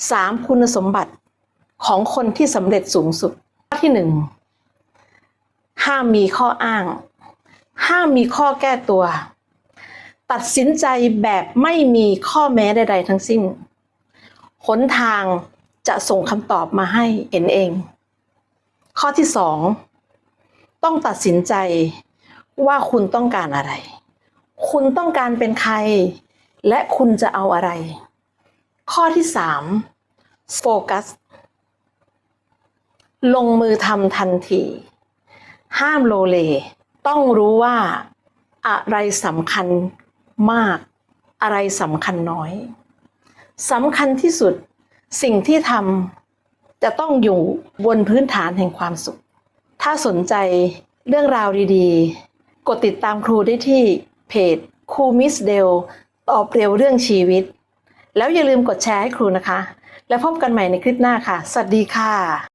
3. คุณสมบัติของคนที่สำเร็จสูงสุด ข้อที่ 1 ห้ามมีข้ออ้าง ห้ามมีข้อแก้ตัว ตัดสินใจแบบไม่มีข้อแม้ใด ๆ ทั้งสิ้นหนทางจะส่งคำตอบมาให้เห็นเอง ข้อที่ 2 ต้องตัดสินใจว่าคุณต้องการอะไร คุณต้องการเป็นใคร และคุณจะเอาอะไร ข้อที่3โฟกัส ลงมือทำทันที ห้ามโลเล ต้องรู้ว่าอะไรสำคัญมาก อะไรสำคัญน้อยสำคัญที่สุดสิ่งที่ทำจะต้องอยู่บนพื้นฐานแห่งความสุข ถ้าสนใจเรื่องราวดีๆ กดติดตามครูได้ที่เพจครูมิสเดลตอบเร็วเรื่องชีวิต แล้วอย่าลืมกดแชร์ให้ครูนะคะ แล้วพบกันใหม่ในคลิปหน้าค่ะ สวัสดีค่ะ